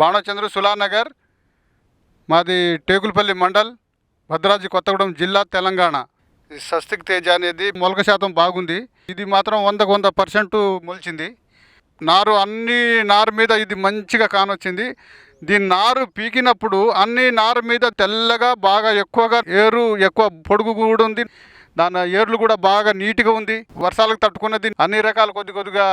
బాణచంద్ర సులానగర్ మాది టేకులపల్లి మండల్ భద్రాద్రి కొత్తగూడెం జిల్లా తెలంగాణ. స్వస్తిక్ తేజ అనేది మొలక శాతం బాగుంది. ఇది మాత్రం వందకు వంద పర్సెంట్ మొలిచింది. నారు అన్ని నారు మీద ఇది మంచిగా కానొచ్చింది. దీని నారు పీకినప్పుడు అన్ని నారు మీద తెల్లగా బాగా ఎక్కువగా ఏరు ఎక్కువ పొడుగు కూడా ఉంది. దాని ఏర్లు కూడా బాగా నీట్గా ఉంది. వర్షాలకు తట్టుకున్నది అన్ని రకాల కొద్ది కొద్దిగా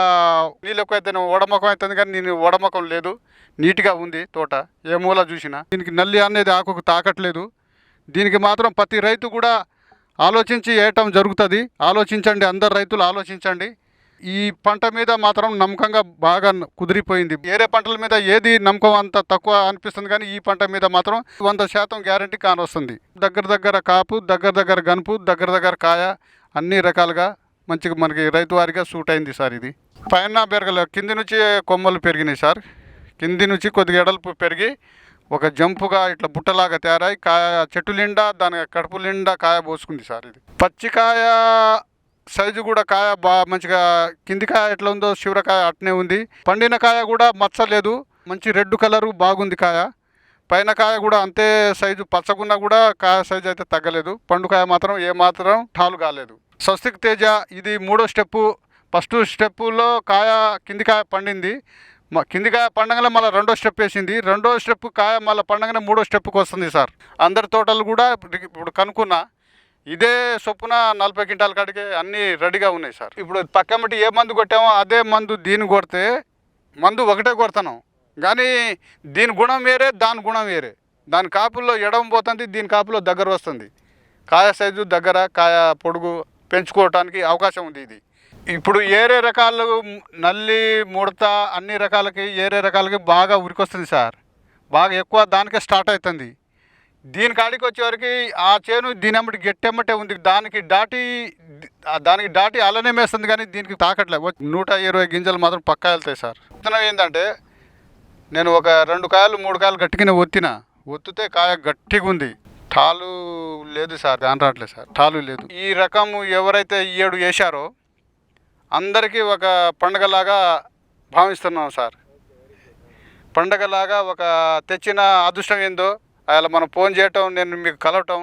నీళ్ళు ఎక్కువ అయితే వడమకం అవుతుంది కానీ నేను వడమకం లేదు. నీట్గా ఉంది తోట. ఏ మూల చూసినా. దీనికి నల్లి అనేది ఆకుకు తాకట్లేదు. దీనికి మాత్రం ప్రతి రైతు కూడా ఆలోచించి వేయటం జరుగుతుంది. ఆలోచించండి. అందరు రైతులు ఆలోచించండి. ఈ పంట మీద మాత్రం నమ్మకంగా బాగా కుదిరిపోయింది. వేరే పంటల మీద ఏది నమ్మకం అంత తక్కువ అనిపిస్తుంది కానీ ఈ పంట మీద మాత్రం వంద శాతం గ్యారంటీ కానొస్తుంది. దగ్గర దగ్గర కాపు దగ్గర దగ్గర గనుపు దగ్గర దగ్గర కాయ అన్ని రకాలుగా మంచిగా మనకి రైతు వారిగా సూట్ అయింది సార్ ఇది. పైన పెరగలే కింది నుంచి కొమ్మలు పెరిగినాయి సార్. కింది నుంచి కొద్దిగా ఎడల్పు పెరిగి ఒక జంపుగా ఇట్లా బుట్టలాగా తయారై కాయ చెట్టు నిండా దాని కడుపు నిండా కాయ పోసుకుంది సార్ ఇది. పచ్చికాయ సైజు కూడా కాయ బాగా మంచిగా కింది కాయ ఎట్లా ఉందో శివరకాయ అట్నే ఉంది. పండిన కాయ కూడా మచ్చ లేదు. మంచి రెడ్ కలరు బాగుంది కాయ. పైన కాయ కూడా అంతే సైజు పచ్చగున్నా కూడా కాయ సైజు అయితే తగ్గలేదు. పండుకాయ మాత్రం ఏ మాత్రం ఠాలు కాలేదు. స్వస్తిక్ తేజ ఇది మూడో స్టెప్పు. ఫస్ట్ స్టెప్పులో కాయ కింది కాయ పండింది. కింది కాయ పండగలో మళ్ళీ రెండో స్టెప్ వేసింది. రెండో స్టెప్ కాయ మళ్ళీ పండగనే మూడో స్టెప్కి వస్తుంది సార్. అందరి తోటలు కూడా ఇప్పుడు- ఇప్పుడు కనుక్కున్నా. ఇదే చొప్పున నలభై క్వింటాల కాడికి అన్నీ రెడీగా ఉన్నాయి సార్. ఇప్పుడు పక్కమ్మటి ఏ మందు కొట్టామో అదే మందు దీన్ని కొడితే మందు ఒకటే కొడతాను. కానీ దీని గుణం వేరే దాని గుణం వేరే. దాని కాపుల్లో ఎడమ పోతుంది దీని కాపులో దగ్గర వస్తుంది. కాయ సైజు దగ్గర కాయ పొడుగు పెంచుకోవటానికి అవకాశం ఉంది ఇది. ఇప్పుడు ఏరే రకాలు నల్లి ముడత అన్ని రకాలకి ఏరే రకాలకి బాగా ఉరికొస్తుంది సార్. బాగా ఎక్కువ దానికే స్టార్ట్ అవుతుంది. దీని కాడికి వచ్చేవరకు ఆ చేను దీని అమ్మటి గట్టెమ్మటే ఉంది. దానికి దాటి దానికి దాటి అలానే మేస్తుంది కానీ దీనికి తాకట్లేదు నూట ఇరవై గింజలు మాత్రం పక్కా వెళ్తాయి సార్. విత్తనం ఏంటంటే నేను ఒక రెండు కాయలు మూడు కాయలు గట్టిగానే ఒత్తిన. ఒత్తితే కాయ గట్టిగా ఉంది. టాలు లేదు సార్ దాని రావట్లేదు సార్. టాలు లేదు. ఈ రకము ఎవరైతే ఈ ఏడు వేశారో అందరికీ ఒక పండగలాగా భావిస్తున్నాం సార్. పండగలాగా ఒక తెచ్చిన అదృష్టం ఏందో అలా మనం ఫోన్ చేయటం నేను మీకు కలవటం.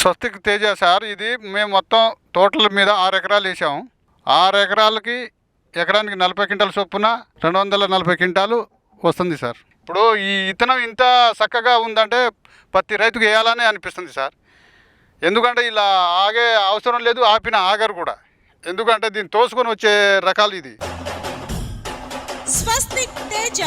స్వస్తిక్ తేజ సార్ ఇది మేము మొత్తం తోటల మీద ఆరు ఎకరాలు వేసాం. ఆరు ఎకరాలకి ఎకరానికి నలభై క్వింటాల చొప్పున రెండు వందల నలభై క్వింటాలు వస్తుంది సార్. ఇప్పుడు ఈ ఇతనం ఇంత చక్కగా ఉందంటే ప్రతి రైతుకు వేయాలని అనిపిస్తుంది సార్. ఎందుకంటే ఇలా ఆగే అవసరం లేదు ఆపిన ఆగరు కూడా. ఎందుకంటే దీన్ని తోసుకొని వచ్చే రకాలు ఇది. స్వస్తిక్ తేజ.